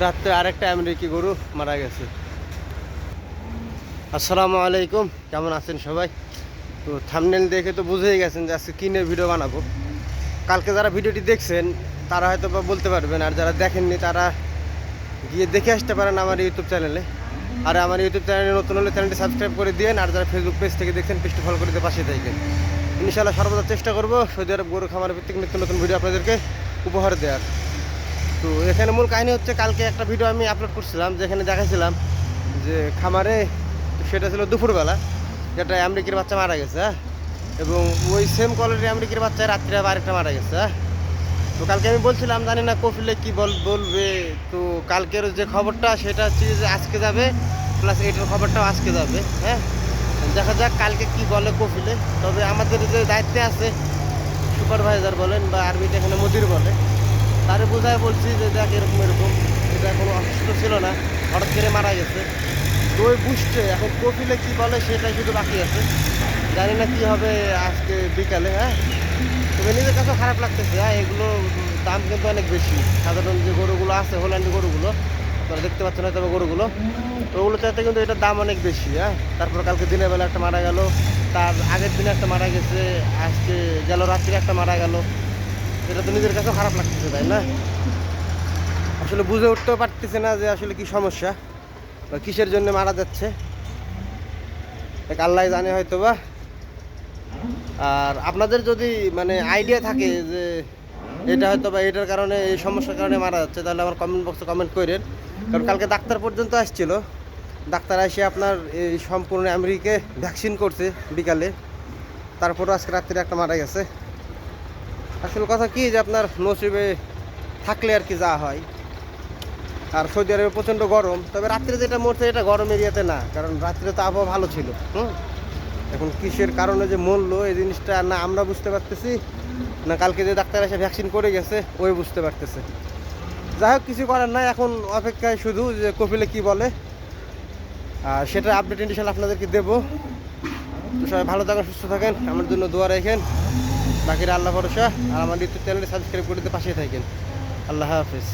রাত্রে আরেকটা আমেরিকি গরু মারা গেছে। আসসালামু আলাইকুম, কেমন আছেন সবাই? তো থামনেল দেখে তো বুঝেই গেছেন যে আজকে কিনে ভিডিও বানাবো। কালকে যারা ভিডিওটি দেখছেন, তারা হয়তো বা বলতে পারবেন, আর যারা দেখেননি, তারা গিয়ে দেখে আসতে পারেন আমার ইউটিউব চ্যানেলে আর আমার ইউটিউব চ্যানেলে নতুন হলে চ্যানেলটি সাবস্ক্রাইব করে দিন আর যারা ফেসবুক পেজ থেকে দেখছেন পেজটি ফলো করে দিয়ে পাশে থাকেন। ইনশাআল্লাহ সর্বদা চেষ্টা করব সৌদি আরব গরু খামার ভিত্তিক নিত্য নতুন ভিডিও আপনাদেরকে উপহার দেওয়ার। তো এখানে মূল কাহিনী হচ্ছে কালকে একটা ভিডিও আমি আপলোড করছিলাম, যেখানে দেখাছিলাম যে খামারে সেটা ছিল দুপুরবেলা, যেটা আমেরিকার বাচ্চা মারা গেছে হ্যাঁ? এবং ওই সেম কোয়ালিটির আমেরিকার বাচ্চা রাত্রে আবার আরেকটা মারা গেছে হ্যাঁ? তো কালকে আমি বলছিলাম, জানি না কফিলে কি বল বলবে, তো কালকের যে খবরটা সেটা হচ্ছে যে আজকে যাবে প্লাস এইটার খবরটাও আজকে যাবে হ্যাঁ? দেখা যাক কালকে কি বলে কফিলে, তবে আমাদের যে দায়িত্বে আছে, সুপারভাইজার বলেন বা আরবিতে এখানে মুদির বলে তারে বোঝায় বলছি যে দেখ, এরকম এরকম। এটা কোনো অসুস্থ ছিল না। হঠাৎ করে মারা গেছে। তো ওই বুঝছে এখন কফিলে কী বলে সেটাই শুধু বাকি আছে। জানি না কী হবে আজকে বিকালে হ্যাঁ? তবে নিজের কাছেও খারাপ লাগতেছে হ্যাঁ? এগুলো দাম কিন্তু অনেক বেশি। সাধারণ যে গরুগুলো আছে, হোল্যান্ড গরুগুলো, আপনারা দেখতে পাচ্ছেন না তবে গরুগুলো। তো ওগুলো চাইতে কিন্তু এটার দাম অনেক বেশি হ্যাঁ? তারপর কালকে দিনের বেলা একটা মারা গেল। তার আগের দিনে একটা মারা গেছে, আজকে গেল রাত্রে একটা মারা গেল। এটা তো নিজের কাছেও খারাপ লাগতেছে, তাই না? আসলে বুঝে উঠতেও পারতেছে না যে আসলে কি সমস্যা বা কিসের জন্য মারা যাচ্ছে। আল্লাহ জানে হয়তো বা আর আপনাদের যদি মানে আইডিয়া থাকে যে এটা হয়তো বা এটার কারণে, এই সমস্যার কারণে মারা যাচ্ছে, তাহলে আমার কমেন্ট বক্সে কমেন্ট করেন। কারণ কালকে ডাক্তার পর্যন্ত আসছিল। ডাক্তার এসে আপনার এই সম্পূর্ণ আমেরিকে ভ্যাকসিন করছে বিকালে। তারপরও আজকে রাত্রে একটা মারা গেছে। আসল কথা কি যে আপনার নসিবে থাকলে আর কি যা হয়। আর সৌদি আরবে প্রচণ্ড গরম, তবে রাত্রে যেটা মরছে এটা গরম এরিয়াতে না, কারণ রাত্রে তো আবহাওয়া ভালো ছিল, হুম? এখন কিসের কারণে যে মরলো এই জিনিসটা না আমরা বুঝতে পারতেছি, না কালকে যে ডাক্তার এসে ভ্যাকসিন করে গেছে, ওই বুঝতে পারতেছে। যাই হোক, কিছু করার নাই, এখন অপেক্ষায় শুধু যে কপিলে কি বলে, আর সেটা আপডেট ইন্ডিশন আপনাদেরকে দেবো। তো সবাই ভালো থাকেন, সুস্থ থাকেন, আমার জন্য দোয়া রাখেন। বাকিরা আল্লাহ ভরসা আর আমার ইউটিউব চ্যানেলটি সাবস্ক্রাইব করে দিতে পাশে থাকেন। আল্লাহ হাফিজ।